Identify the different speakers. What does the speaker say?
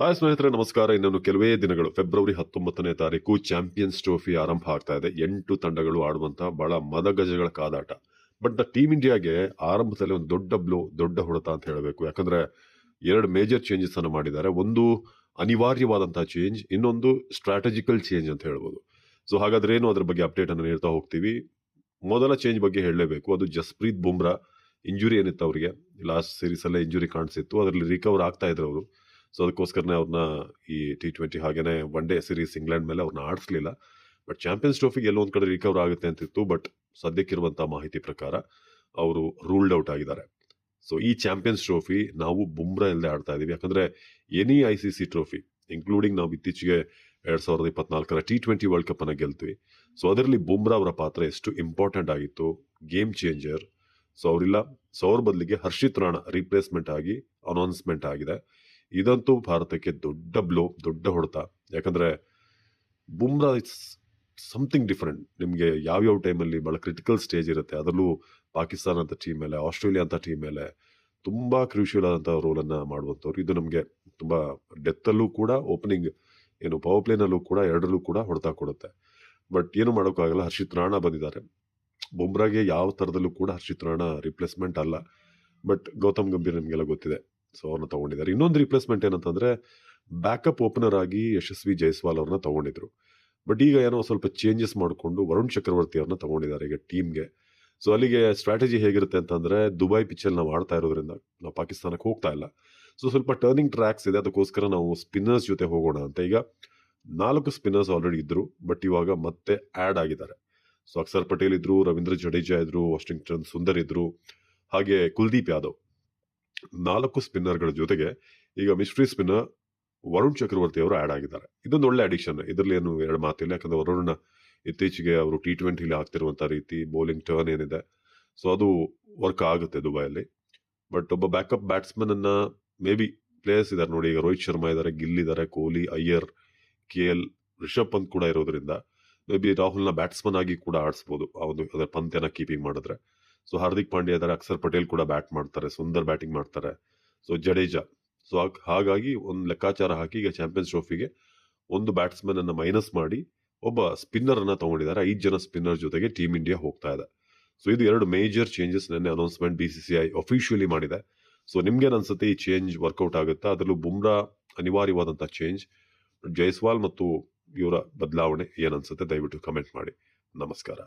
Speaker 1: Hi ಸ್ನೇಹಿತರೆ, ನಮಸ್ಕಾರ. ಇನ್ನೊಂದು ಕೆಲವೇ ದಿನಗಳು. ಫೆಬ್ರವರಿ ಹತ್ತೊಂಬತ್ತನೇ ತಾರೀಕು ಚಾಂಪಿಯನ್ಸ್ ಟ್ರೋಫಿ ಆರಂಭ ಆಗ್ತಾ ಇದೆ. ಎಂಟು ತಂಡಗಳು ಆಡುವಂತಹ ಬಹಳ ಮದಗಜಗಳ ಕಾದಾಟ. ಬಟ್ ಟೀಮ್ ಇಂಡಿಯಾಗೆ ಆರಂಭದಲ್ಲಿ ಒಂದು ದೊಡ್ಡ ಬ್ಲೋ ದೊಡ್ಡ ಹೊಡೆತ ಅಂತ ಹೇಳಬೇಕು. ಯಾಕಂದ್ರೆ ಎರಡು ಮೇಜರ್ ಚೇಂಜಸ್ ಅನ್ನು ಮಾಡಿದ್ದಾರೆ. ಒಂದು ಅನಿವಾರ್ಯವಾದಂತಹ ಚೇಂಜ್ ಇನ್ನೊಂದು ಸ್ಟ್ರಾಟಜಿಕಲ್ ಚೇಂಜ್ ಅಂತ ಹೇಳ್ಬೋದು. ಸೊ ಹಾಗಾದ್ರೆ ಏನು ಅದ್ರ ಬಗ್ಗೆ ಅಪ್ಡೇಟ್ ಅನ್ನು ನೀಡ್ತಾ ಹೋಗ್ತೀವಿ. ಮೊದಲ ಚೇಂಜ್ ಬಗ್ಗೆ ಹೇಳಲೇಬೇಕು. ಅದು ಜಸ್ಪ್ರೀತ್ ಬುಮ್ರಾ. ಇಂಜುರಿ ಏನಿತ್ತು ಅವರಿಗೆ? ಲಾಸ್ಟ್ ಸೀರೀಸ್ ಅಲ್ಲೇ ಇಂಜುರಿ ಕಾಣಿಸಿತ್ತು. ಅದರಲ್ಲಿ ರಿಕವರ್ ಆಗ್ತಾ ಇದ್ರು ಅವರು. ಸೊ ಅದಕ್ಕೋಸ್ಕರನೇ ಅವ್ರನ್ನ ಈ ಟಿ ಟ್ವೆಂಟಿ ಹಾಗೇನೆ ಒನ್ ಡೇ ಸಿರೀಸ್ ಇಂಗ್ಲೆಂಡ್ ಮೇಲೆ ಅವ್ರನ್ನ ಆಡಿಸ್ಲಿಲ್ಲ. ಬಟ್ ಚಾಂಪಿಯನ್ಸ್ ಟ್ರೋಫಿಗೆ ಎಲ್ಲೊಂದ್ ಕಡೆ ರಿಕವರ್ ಆಗುತ್ತೆ ಅಂತಿತ್ತು ಬಟ್ ಸದ್ಯಕ್ಕಿರುವಂಥ ಮಾಹಿತಿ ಪ್ರಕಾರ ಅವರು ರೂಲ್ಡ್ ಔಟ್ ಆಗಿದ್ದಾರೆ. ಸೊ ಈ ಚಾಂಪಿಯನ್ಸ್ ಟ್ರೋಫಿ ನಾವು ಬುಮ್ರಾ ಇಲ್ಲದೆ ಆಡ್ತಾ ಇದೀವಿ. ಯಾಕಂದ್ರೆ any I C C trophy including ನಾವು ಇತ್ತೀಚೆಗೆ ಎರಡ್ ಸಾವಿರದ ಇಪ್ಪತ್ನಾಲ್ಕರ ಟಿ ಟ್ವೆಂಟಿ ವರ್ಲ್ಡ್ ಕಪ್ ಅನ್ನ ಗೆಲ್ತೀವಿ. ಸೊ ಅದರಲ್ಲಿ ಬುಮ್ರಾ ಅವರ ಪಾತ್ರ ಎಷ್ಟು ಇಂಪಾರ್ಟೆಂಟ್ ಆಗಿತ್ತು ಗೇಮ್ ಚೇಂಜರ್ ಸೊ ಅವರಿಲ್ಲ ಸೊ ಅವ್ರ ಬದಲಿಗೆ ಹರ್ಷಿತ್ ರಾಣ ರಿಪ್ಲೇಸ್ಮೆಂಟ್ ಆಗಿ ಅನೌನ್ಸ್ಮೆಂಟ್ ಆಗಿದೆ. ಇದಂತೂ ಭಾರತಕ್ಕೆ ದೊಡ್ಡ ಬ್ಲೋ ದೊಡ್ಡ ಹೊಡೆತ. ಯಾಕಂದ್ರೆ ಬುಮ್ರಾ ಇಟ್ಸ್ ಸಮಥಿಂಗ್ ಡಿಫ್ರೆಂಟ್ ನಿಮಗೆ ಯಾವ್ಯಾವ ಟೈಮಲ್ಲಿ ಬಹಳ ಕ್ರಿಟಿಕಲ್ ಸ್ಟೇಜ್ ಇರುತ್ತೆ, ಅದರಲ್ಲೂ ಪಾಕಿಸ್ತಾನ ಅಂತ ಟೀಮ್ ಮೇಲೆ, ಆಸ್ಟ್ರೇಲಿಯಾ ಅಂತ ಟೀಮ್ ಮೇಲೆ ತುಂಬಾ ಕ್ರೂಷಿಯಲ್ ಆದಂಥ ರೋಲ್ ಮಾಡುವಂಥವ್ರು. ಇದು ನಮಗೆ ತುಂಬಾ ಡೆತ್ ಅಲ್ಲೂ ಕೂಡ ಓಪನಿಂಗ್ ಏನು ಪವರ್ ಪ್ಲೇನಲ್ಲೂ ಕೂಡ, ಎರಡರಲ್ಲೂ ಕೂಡ ಹೊಡೆತ ಕೊಡುತ್ತೆ. ಬಟ್ ಏನು ಮಾಡೋಕ್ಕಾಗಲ್ಲ ಹರ್ಷಿತ್ ರಾಣಾ ಬಂದಿದ್ದಾರೆ. ಬುಮ್ರಾಗೆ ಯಾವ ತರದಲ್ಲೂ ಕೂಡ ಹರ್ಷಿತ್ ರಾಣಾ ರಿಪ್ಲೇಸ್ಮೆಂಟ್ ಅಲ್ಲ. ಬಟ್ ಗೌತಮ್ ಗಂಭೀರ್ ನಿಮಗೆಲ್ಲ ಗೊತ್ತಿದೆ. ಸೊ ಅವ್ರನ್ನ ತಗೊಂಡಿದ್ದಾರೆ. ಇನ್ನೊಂದು ರಿಪ್ಲೇಸ್ಮೆಂಟ್ ಏನಂತಂದ್ರೆ ಬ್ಯಾಕಪ್ ಓಪನರ್ ಆಗಿ ಯಶಸ್ವಿ ಜೈಸ್ವಾಲ್ ಅವ್ರನ್ನ ತಗೊಂಡಿದ್ರು. ಬಟ್ ಈಗ ಏನೋ ಸ್ವಲ್ಪ ಚೇಂಜಸ್ ಮಾಡಿಕೊಂಡು ವರುಣ್ ಚಕ್ರವರ್ತಿ ಅವ್ರನ್ನ ತಗೊಂಡಿದ್ದಾರೆ ಈಗ ಟೀಮ್ಗೆ ಸೊ ಅಲ್ಲಿಗೆ ಸ್ಟ್ರಾಟಜಿ ಹೇಗಿರುತ್ತೆ ಅಂತಂದ್ರೆ, ದುಬೈ ಪಿಚ್ಚಲ್ಲಿ ನಾವು ಆಡ್ತಾ ಇರೋದ್ರಿಂದ, ನಾವು ಪಾಕಿಸ್ತಾನಕ್ಕೆ ಹೋಗ್ತಾ ಇಲ್ಲ. ಸೊ ಸ್ವಲ್ಪ ಟರ್ನಿಂಗ್ ಟ್ರ್ಯಾಕ್ಸ್ ಇದೆ. ಅದಕ್ಕೋಸ್ಕರ ನಾವು ಸ್ಪಿನ್ನರ್ಸ್ ಜೊತೆ ಹೋಗೋಣ ಅಂತ. ಈಗ ನಾಲ್ಕು ಸ್ಪಿನ್ನರ್ಸ್ ಆಲ್ರೆಡಿ ಇದ್ದರು ಬಟ್ ಇವಾಗ ಮತ್ತೆ ಆಡ್ ಆಗಿದ್ದಾರೆ. ಸೊ ಅಕ್ಷರ್ ಪಟೇಲ್ ಇದ್ದರು ರವೀಂದ್ರ ಜಡೇಜಾ ಇದ್ದರು ವಾಷಿಂಗ್ಟನ್ ಸುಂದರ್ ಇದ್ದರು ಹಾಗೆ ಕುಲ್ದೀಪ್ ಯಾದವ್. ನಾಲ್ಕು ಸ್ಪಿನ್ನರ್ಗಳ ಜೊತೆಗೆ ಈಗ ಮಿಸ್ಟ್ರಿ ಸ್ಪಿನ್ನರ್ ವರುಣ್ ಚಕ್ರವರ್ತಿ ಅವರು ಆಡ್ ಆಗಿದ್ದಾರೆ. ಇದೊಂದು ಒಳ್ಳೆ ಅಡಿಕ್ಷನ್ ಇದರಲ್ಲಿ ಏನು ಎರಡು ಮಾತಿಲ್ಲ. ಯಾಕಂದ್ರೆ ವರುಣ್ನ ಇತ್ತೀಚೆಗೆ ಅವರು ಟಿ ಟ್ವೆಂಟಿಲಿ ಆಗ್ತಿರುವಂತ ರೀತಿ ಬೌಲಿಂಗ್ ಟರ್ನ್ ಏನಿದೆ. ಸೊ ಅದು ವರ್ಕ್ ಆಗುತ್ತೆ ದುಬೈಯಲ್ಲಿ. ಬಟ್ ಒಬ್ಬ ಬ್ಯಾಕಪ್ ಬ್ಯಾಟ್ಸ್ಮನ್ ಅನ್ನ ಮೇ ಬಿ ಪ್ಲೇಯರ್ಸ್ ಇದ್ದಾರೆ ನೋಡಿ. ಈಗ ರೋಹಿತ್ ಶರ್ಮಾ ಇದ್ದಾರೆ ಗಿಲ್ ಇದ್ದಾರೆ ಕೊಹ್ಲಿ, ಅಯ್ಯರ್, ಕೆ ಎಲ್, ರಿಷಬ್ ಪಂತ್ ಕೂಡ ಇರೋದ್ರಿಂದ ಮೇ ಬಿ ರಾಹುಲ್ನ ಬ್ಯಾಟ್ಸ್ಮನ್ ಆಗಿ ಕೂಡ ಆಡಿಸ್ಬೋದು. ಆ ಒಂದು, ಅದರ ಪಂತ್ಯನ ಕೀಪಿಂಗ್ ಮಾಡಿದ್ರೆ. ಸೊ ಹಾರ್ದಿಕ್ ಪಾಂಡ್ಯ ಇದ್ದಾರೆ ಅಕ್ಷರ್ ಪಟೇಲ್ ಕೂಡ ಬ್ಯಾಟ್ ಮಾಡ್ತಾರೆ, ಸುಂದರ್ ಬ್ಯಾಟಿಂಗ್ ಮಾಡ್ತಾರೆ. ಸೊ ಜಡೇಜಾ ಸೊ ಹಾಗಾಗಿ ಒಂದು ಲೆಕ್ಕಾಚಾರ ಹಾಕಿ ಈಗ ಚಾಂಪಿಯನ್ಸ್ ಟ್ರೋಫಿಗೆ ಒಂದು ಬ್ಯಾಟ್ಸ್ಮನ್ ಅನ್ನು ಮೈನಸ್ ಮಾಡಿ ಒಬ್ಬ ಸ್ಪಿನ್ನರ್ ಅನ್ನ ತಗೊಂಡಿದ್ದಾರೆ. ಐದು ಜನ ಸ್ಪಿನ್ನರ್ ಜೊತೆಗೆ ಟೀಮ್ ಇಂಡಿಯಾ ಹೋಗ್ತಾ ಇದೆ. ಸೊ ಇದು ಎರಡು ಮೇಜರ್ ಚೇಂಜಸ್ ನೆನ್ನೆ announcement B C C I officially ಮಾಡಿದೆ. ಸೊ ನಿಮ್ಗೆ ಅನ್ಸುತ್ತೆ ಈ ಚೇಂಜ್ ವರ್ಕೌಟ್ ಆಗುತ್ತಾ? ಅದರಲ್ಲೂ ಬುಮ್ರಾ ಅನಿವಾರ್ಯವಾದಂತಹ ಚೇಂಜ್ ಜೈಸ್ವಾಲ್ ಮತ್ತು ಇವರ ಬದಲಾವಣೆ ಏನನ್ಸುತ್ತೆ ದಯವಿಟ್ಟು ಕಮೆಂಟ್ ಮಾಡಿ. ನಮಸ್ಕಾರ.